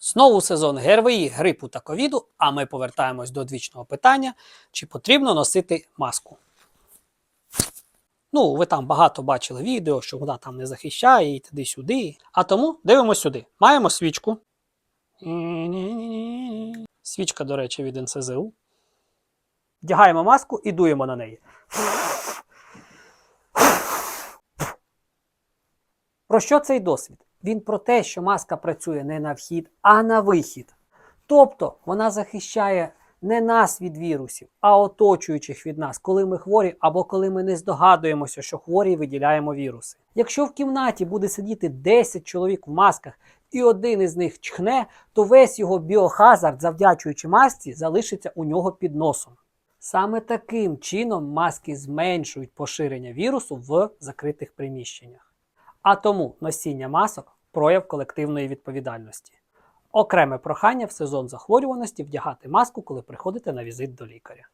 Знову сезон ГРВІ, грипу та ковіду, а ми повертаємось до одвічного питання, чи потрібно носити маску. Ну, ви там багато бачили відео, що вона там не захищає і туди-сюди. А тому дивимося сюди. Маємо свічку. Свічка, до речі, від НСЗУ. Вдягаємо маску і дуємо на неї. Про що цей досвід? Він про те, що маска працює не на вхід, а на вихід. Тобто вона захищає не нас від вірусів, а оточуючих від нас, коли ми хворі або коли ми не здогадуємося, що хворі виділяємо віруси. Якщо в кімнаті буде сидіти 10 чоловік в масках і один із них чхне, то весь його біохазард, завдячуючи масці, залишиться у нього під носом. Саме таким чином маски зменшують поширення вірусу в закритих приміщеннях. А тому носіння масок прояв колективної відповідальності. Окреме прохання в сезон захворюваності вдягати маску, коли приходите на візит до лікаря.